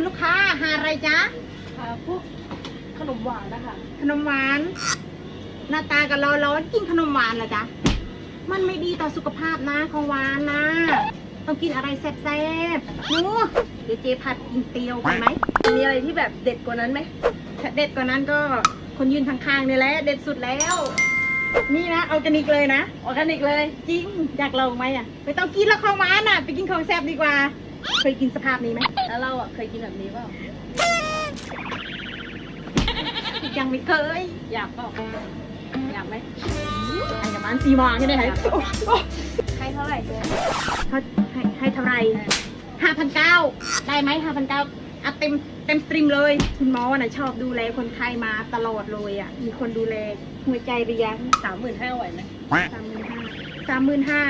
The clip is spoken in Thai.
คุณลูกค้าหาอะไรจ๊ะค่ะพวกขนมหวานนะคะขนมหวาน หน้าตาก็ร้อนๆกินขนมหวานเหรอจ๊ะมันไม่ดีต่อสุขภาพนะของหวานนะ ต้องกินอะไรแซ่บๆหนูเดี๋ยวเจผัดกินเตียวไปไหมมีอะไรที่แบบเด็ดกว่านั้นไหมถ้าเด็ดกว่านั้นก็คนยืนข้างๆนี่แหละเด็ดสุดแล้ว นี่นะเอากันอีกเลยนะ ออร์แกนิกเลย จริงอยากลองไหมอะไม่ต้องกินแล้วของหวานอะ ไปกินของแซ่บดีกว่า เคยกินสภาพนี้ไหมแล้วเราอะเคยกินแบบนี้เปล่ายังไม่เคย อยากเปล่าอยากไหมอันกับบ้านซีมองใช่ไหมคะให้เท่าไหร่เขาให้ให้เท่าไหร่ห้าพันเก้าได้ไหมห้าพันเก้าอัดเต็มเต็มสตรีมเลย คุณหมอน่ะชอบดูแลคนไข้มาตลอดเลยอะ มีคนดูแลหัวใจหรือยังสามหมื่นห้าไหวไหมสามหมื่นห้าสามหมื่นห้า